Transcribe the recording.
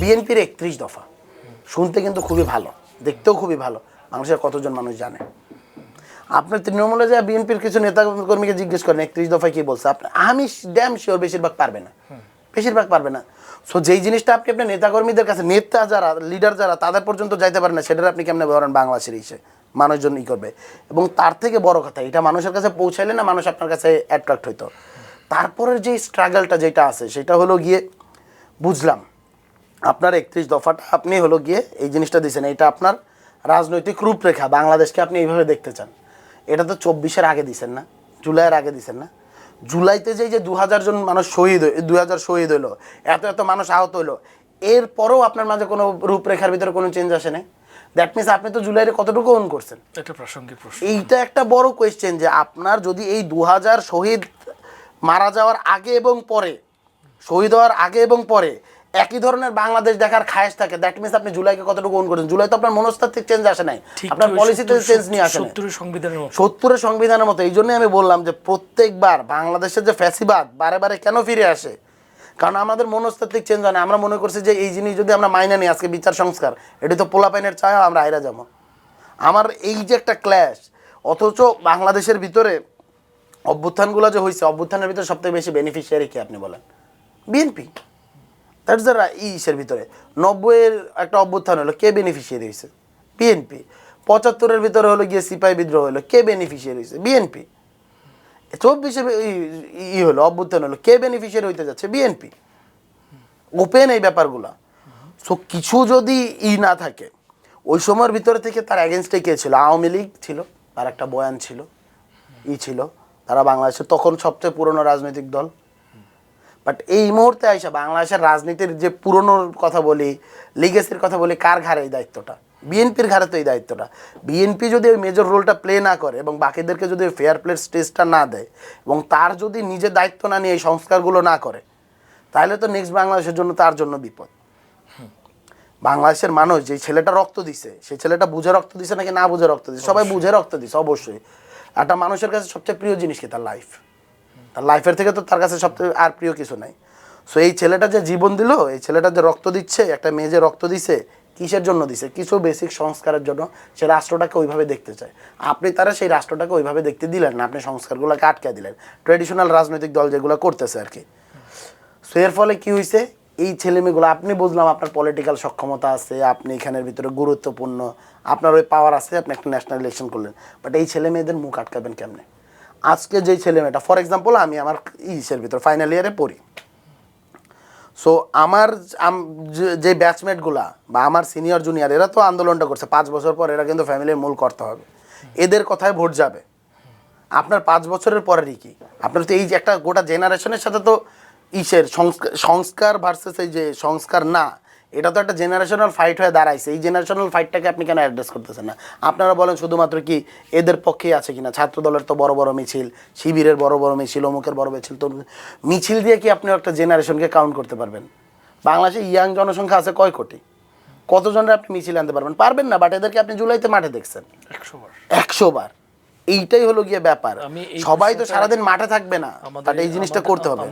বিএনপির একত্রিশ দফা। শুনতে কিন্তু খুবই ভালো দেখতেও খুবই ভালো। মানুষের কতজন মানুষ জানে? আপনার তৃণমূলে যা বিএনপির কিছু নেতা কর্মীকে জিজ্ঞেস করেন একত্রিশ দফায় কি বলছে? আপনি আমি ড্যাম শিওর বেশিরভাগ পারবে না। বেশিরভাগ পারবে না। সো যেই জিনিসটা আপনি আপনার নেতাকর্মীদের কাছে নেতা যারা লিডার যারা তাদের পর্যন্ত যাইতে পারেন না সেটা আপনি কেমনে বলেন বাংলাদেশের ইসে? মানুষজন ই করবে। এবং তার থেকে বড় কথা এটা মানুষের কাছে পৌঁছাইলে না মানুষ আপনার কাছে অ্যাট্রাক্ট হইতো। তারপরের যে স্ট্রাগলটা যেটা আছে সেটা হলো গিয়ে বুঝলাম আপনার একত্রিশ দফাটা আপনি হলো গিয়ে এই জিনিসটা দিয়েছেন। এটা আপনার রাজনৈতিক রূপরেখা বাংলাদেশকে আপনি এইভাবে দেখতে চান। এটা তো চব্বিশের আগে দিছেন না জুলাইয়ের আগে দিছেন না। জুলাইতে যে যে দু হাজার জন মানুষ শহীদ দু হাজার শহীদ হইল এত এত মানুষ আহত হইল এরপরেও আপনার মাঝে কোনো রূপরেখার ভিতরে কোনো চেঞ্জ আসে না দ্যাট মিনস আপনি তো জুলাইয়ের কতটুকু অন করছেন? এটা প্রাসঙ্গিক প্রশ্ন। এইটা একটা বড় কোয়েশ্চেন যে আপনার যদি এই দু হাজার শহীদ মারা যাওয়ার আগে এবং পরে শহীদ হওয়ার আগে এবং পরে একই ধরনের বাংলাদেশ দেখার খায়েশ থাকে। দ্যাট মিনস আপনি জুলাইকে কতটুকু ওন করেছেন? জুলাই তো আপনার মনস্তাত্ত্বিক চেঞ্জ আসে নাই। আপনার পলিসিতে চেঞ্জ নিয়ে আসে সত্তরের সংবিধানের মতো। সত্তরের সংবিধানের মতো। এই জন্যই আমি বললাম যে প্রত্যেকবার বাংলাদেশের যে ফ্যাসিবাদ বারে বারে কেন ফিরে আসে? কারণ আমাদের মনস্তাত্ত্বিক চেঞ্জ হয় না। আমরা মনে করছি যে এই জিনিস যদি আমরা মাইনে নিই আজকে বিচার সংস্কার এটি তো পোলাপাইনের চায় আমরা আইরা যাব। আমার এই যে একটা ক্ল্যাশ অথচ বাংলাদেশের ভিতরে অভ্যুত্থানগুলো যে হয়েছে অভ্যুত্থানের ভিতরে সবথেকে বেশি বেনিফিশিয়ারি কি আপনি বলেন? বিএনপি। দ্যাটস দ্য ইসের ভিতরে। নব্বইয়ের একটা অভ্যুত্থান হলো, কে বেনিফিশিয়ারি হয়েছে? বিএনপি পঁচাত্তরের ভিতরে হলো গিয়ে সিপাহি বিদ্রোহ হলো, কে বেনিফিশিয়ারি হয়েছে? বিএনপি চব্বিশে ই হলো, অভ্যুত্থান হলো, কে বেনিফিশিয়ারি হইতে যাচ্ছে? বিএনপি ওপেন এই ব্যাপারগুলা। সো কিছু যদি ই না থাকে, ওই সময়ের ভিতরে থেকে তার অ্যাগেনস্টে কে ছিল? আওয়ামী লীগ ছিল, তার একটা বয়ান ছিল, ই ছিল। তারা বাংলাদেশের তখন সবচেয়ে পুরনো রাজনৈতিক দল। বাট এই মুহূর্তে আইসা বাংলাদেশের রাজনীতির যে পুরনো কথা বলি লিগেসির কথা বলি কার ঘাড়ে এই দায়িত্বটা? বিএনপির ঘাড়ে তো এই দায়িত্বটা। বিএনপি যদি ওই মেজর রোলটা প্লে না করে এবং বাকিদেরকে যদি ফেয়ার প্লের স্টেজটা না দেয় এবং তার যদি নিজের দায়িত্ব না নিয়ে এই সংস্কারগুলো না করে তাহলে তো নেক্সট বাংলাদেশের জন্য তার জন্য বিপদ। বাংলাদেশের মানুষ যে ছেলেটা রক্ত দিছে সেই ছেলেটা বুঝে রক্ত দিছে নাকি না বুঝে রক্ত দিছে? সবাই বুঝে রক্ত দিছে অবশ্যই। একটা মানুষের কাছে সবচেয়ে প্রিয় জিনিস কি তার লাইফ লাইফের থেকে তো তার কাছে সবচেয়ে আর প্রিয় কিছু নাই। সো এই ছেলেটা যে জীবন দিল, এই ছেলেটা যে রক্ত দিচ্ছে, একটা মেয়ে যে রক্ত দিছে, কিসের জন্য দিছে? কিছু বেসিক সংস্কারের জন্য সে রাষ্ট্রটাকে ওইভাবে দেখতে চায়। আপনি তারা সেই রাষ্ট্রটাকে ওইভাবে দেখতে দিলেন না, আপনি সংস্কারগুলোকে আটকে দিলেন। ট্রেডিশনাল রাজনৈতিক দল যেগুলো করতেছে আর কি। সো এর ফলে কি হয়েছে এই ছেলেমেয়েগুলো, আপনি বুঝলাম আপনার পলিটিক্যাল সক্ষমতা আছে, আপনি এখানের ভিতরে গুরুত্বপূর্ণ, আপনার ওই পাওয়ার আছে, আপনি একটা ন্যাশনাল ইলেকশন করলেন। বাট এই ছেলে মেয়েদের মুখ আটকাবেন কেমনে? আজকে যেই ছেলে মেয়েটা ফর এক্সাম্পল আমি আমার ইসের ভিতর ফাইনাল ইয়ারে পড়ি। সো আমার যে- ব্যাচমেটগুলা বা আমার সিনিয়র জুনিয়র এরা তো আন্দোলনটা করছে। পাঁচ বছর পর এরা কিন্তু ফ্যামিলির মূল করতে হবে। এদের কথায় ভোট যাবে। আপনার পাঁচ বছরের পরেরই কি? আপনার তো এই যে একটা গোটা জেনারেশনের সাথে তো ইসের সংস্কার সংস্কার ভার্সেস এই যে সংস্কার না এটা তো একটা জেনারেশনাল ফাইট হয়ে দাঁড়াইছে। এই জেনারেশনাল ফাইটটাকে আপনি কেন অ্যাড্রেস করতেছেন না? আপনারা বলেন শুধুমাত্র কি এদের পক্ষেই আছে কিনা? ছাত্র দলের তো বড় বড় মিছিল শিবিরের বড় বড় মিছিল অমুকের বড় মিছিল তো মিছিল দিয়ে কি আপনি একটা জেনারেশনকে কাউন্ট করতে পারবেন? বাংলাদেশে ইয়াং জনসংখ্যা আছে কয় কোটি? কতজনের আপনি মিছিল আনতে পারবেন? পারবেন না বাট এদেরকে আপনি জুলাইতে মাঠে দেখছেন। একশো বার। এইটাই হলো গিয়ে ব্যাপার। সবাই তো সারাদিন মাঠে থাকবে না বাট এই জিনিসটা করতে হবে।